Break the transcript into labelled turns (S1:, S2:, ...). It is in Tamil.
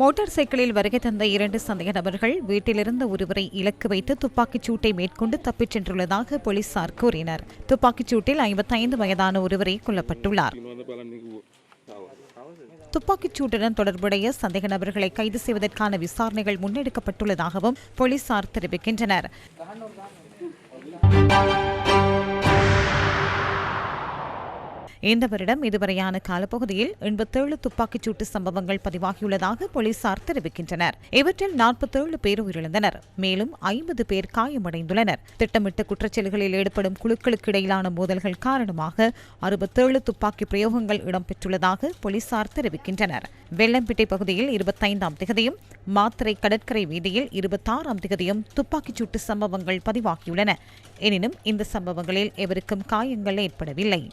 S1: மோட்டார் சைக்கிளில் வருகை தந்த இரண்டு சந்தேக நபர்கள் வீட்டிலிருந்த ஒருவரை இலக்கு வைத்து துப்பாக்கிச் சூட்டை மேற்கொண்டு தப்பிச் சென்றுள்ளதாக போலீசார் கூறினர். துப்பாக்கிச் சூட்டில் ஐம்பத்தைந்து வயதான ஒருவரை கொல்லப்பட்டுள்ளார். துப்பாக்கிச் சூட்டுடன் தொடர்புடைய சந்தேக நபர்களை கைது செய்வதற்கான விசாரணைகள் முன்னெடுக்கப்பட்டுள்ளதாகவும் போலீசார் தெரிவிக்கின்றனர். இந்த வருடம் இதுவரையான காலப்பகுதியில் எண்பத்தேழு துப்பாக்கிச்சூட்டு சம்பவங்கள் பதிவாகியுள்ளதாக போலீசார் தெரிவிக்கின்றனர். இவற்றில் நாற்பத்தேழு பேர் உயிரிழந்தனர். மேலும் ஐம்பது பேர் காயமடைந்துள்ளனர். திட்டமிட்ட குற்றச்செயல்களில் ஈடுபடும் குழுக்களுக்கு இடையிலான மோதல்கள் காரணமாக அறுபத்தேழு துப்பாக்கி பிரயோகங்கள் இடம்பெற்றுள்ளதாக போலீசார் தெரிவிக்கின்றனர். வெள்ளம்பிட்டை பகுதியில் இருபத்தைந்தாம் திகதியும் மாத்திரை கடற்கரை வீதியில் இருபத்தாறாம் திகதியும் துப்பாக்கிச் சூட்டு சம்பவங்கள் பதிவாகியுள்ளன. எனினும் இந்த சம்பவங்களில் எவருக்கும் காயங்கள் ஏற்படவில்லை.